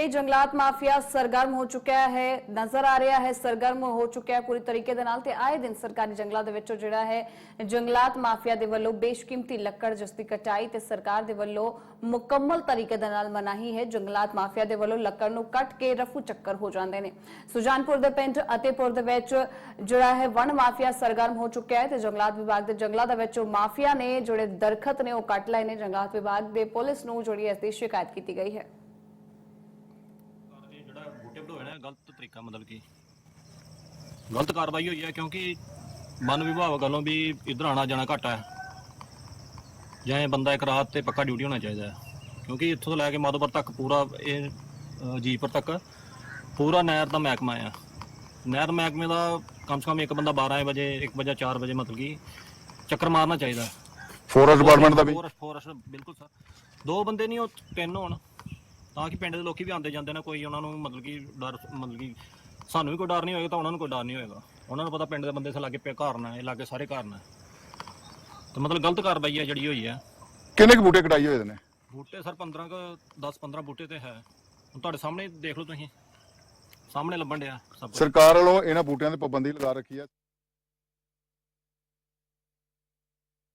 ਕਰੀਏ ਜੰਗਲਾਤ ਮਾਫੀਆ ਸਰਗਰਮ ਹੋ ਚੁੱਕਿਆ ਹੈ, ਨਜ਼ਰ ਆ ਰਿਹਾ ਹੈ, ਸਰਗਰਮ ਹੋ ਚੁੱਕਿਆ ਪੂਰੀ ਤਰੀਕੇ ਦੇ ਨਾਲ ਤੇ ਆਏ ਦਿਨ ਸਰਕਾਰੀ ਜੰਗਲਾਂ ਦੇ ਵਿੱਚੋਂ ਜਿਹੜਾ ਹੈ, ਜੰਗਲਾਤ ਮਾਫੀਆ ਦੇ ਵੱਲੋਂ ਬੇਸ਼ਕੀਮਤੀ ਲੱਕੜ ਜਿਸ ਦੀ ਕਟਾਈ ਤੇ ਸਰਕਾਰ ਦੇ ਵੱਲੋਂ ਮੁਕੰਮਲ ਤਰੀਕੇ ਦੇ ਨਾਲ ਮਨਾਹੀ ਹੈ। ਜੰਗਲਾਤ ਮਾਫੀਆ ਦੇ ਵੱਲੋਂ ਲੱਕੜ ਨੂੰ ਕੱਟ ਕੇ ਰਫੂ ਚੱਕਰ ਹੋ ਜਾਂਦੇ ਨੇ। ਸੁਜਾਨਪੁਰ ਦੇ ਪਿੰਡ ਅਤੇਪੁਰ ਦੇ ਵਿੱਚ ਜਿਹੜਾ ਹੈ ਵਣ ਮਾਫੀਆ ਸਰਗਰਮ ਹੋ ਚੁੱਕਿਆ ਹੈ ਤੇ ਜੰਗਲਾਤ ਵਿਭਾਗ ਦੇ ਜੰਗਲਾਂ ਦੇ ਵਿੱਚੋਂ ਮਾਫੀਆ ਨੇ ਜਿਹੜੇ ਦਰਖਤ ਨੇ ਉਹ ਕੱਟ ਲਏ ਨੇ। ਜੰਗਲਾਤ ਵਿਭਾਗ ਦੇ ਪੁਲਿਸ ਨੂੰ ਜਿਹੜੀ ਇਸ ਦੀ ਸ਼ਿਕਾਇਤ ਕੀਤੀ ਗਈ ਹੈ। ਬੂਟੇ ਵਧੋਏ ਨੇ ਗਲਤ ਤਰੀਕਾ ਮਤਲਬ ਕਿ। ਗਲਤ ਕਾਰਵਾਈ ਹੋਈ ਹੈ ਕਿਉਂਕਿ ਵਨ ਵਿਭਾਗ ਵੱਲੋਂ ਵੀ ਇਧਰ ਆਣਾ ਜਾਣਾ ਘੱਟ ਹੈ। ਜਾਂ ਇਹ ਬੰਦਾ ਇੱਕ ਰਾਤ ਤੇ ਪੱਕਾ ਡਿਊਟੀ ਹੋਣਾ ਚਾਹੀਦਾ ਹੈ। ਕਿਉਂਕਿ ਇੱਥੋਂ ਤੋਂ ਲੈ ਕੇ ਮਾਧੋਪੁਰ ਤੱਕ ਪੂਰਾ ਇਹ ਜੀਪੁਰ ਤੱਕ ਪੂਰਾ ਨਹਿਰ ਦਾ ਮਹਿਕਮਾ ਆ। ਨਹਿਰ ਮਹਿਕਮੇ ਦਾ ਕਮ ਸੇ ਕਮ ਇੱਕ ਬੰਦਾ 12 ਵਜੇ 1 ਵਜੇ 4 ਵਜੇ ਮਤਲਬ ਕਿ ਚੱਕਰ ਮਾਰਨਾ ਚਾਹੀਦਾ। ਫੋਰੈਸਟ ਡਿਪਾਰਟਮੈਂਟ ਦਾ ਵੀ? ਫੋਰੈਸਟ ਫੋਰੈਸਟ ਬਿਲਕੁਲ ਸਰ। ਦੋ ਬੰਦੇ ਨਹੀਂ ਉਹ ਤਿੰਨ ਹੋਣ। ਤਾਂ ਕਿ ਪਿੰਡ ਦੇ ਲੋਕੀ ਵੀ ਆਉਂਦੇ ਜਾਂਦੇ ਨੇ ਕੋਈ ਉਹਨਾਂ ਨੂੰ ਮਤਲਬ ਕਿ ਡਰ ਮਤਲਬ ਕਿ ਸਾਨੂੰ ਵੀ ਕੋਈ ਡਰ ਨਹੀਂ ਹੋਏਗਾ ਤਾਂ ਉਹਨਾਂ ਨੂੰ ਕੋਈ ਡਰ ਨਹੀਂ ਹੋਏਗਾ। ਉਹਨਾਂ ਨੂੰ ਪਤਾ ਪਿੰਡ ਦੇ ਬੰਦੇ ਸੇ ਲਾਗੇ ਪਿਆ ਘਰ ਨਾ ਇਹ ਲਾਗੇ ਸਾਰੇ ਘਰ ਨਾ। ਤੇ ਮਤਲਬ ਗਲਤ ਕਾਰਵਾਈ ਹੈ ਜਿਹੜੀ ਹੋਈ ਹੈ ਕਿੰਨੇ ਕੁ ਬੂਟੇ ਕਟਾਈ ਹੋਏ ਨੇ? ਬੂਟੇ ਸਰ 15 ਕ 10 15 ਬੂਟੇ ਤੇ ਹੈ। ਹੁਣ ਤੁਹਾਡੇ ਸਾਹਮਣੇ ਦੇਖ ਲਓ ਤੁਸੀਂ। ਸਾਹਮਣੇ ਲੱਭਣ ਡਿਆ ਸਭ ਕੁਛ। ਸਰਕਾਰ ਵੱਲੋਂ ਇਹਨਾਂ ਬੂਟਿਆਂ ਤੇ ਪਾਬੰਦੀ ਲਗਾ ਰੱਖੀ ਹੈ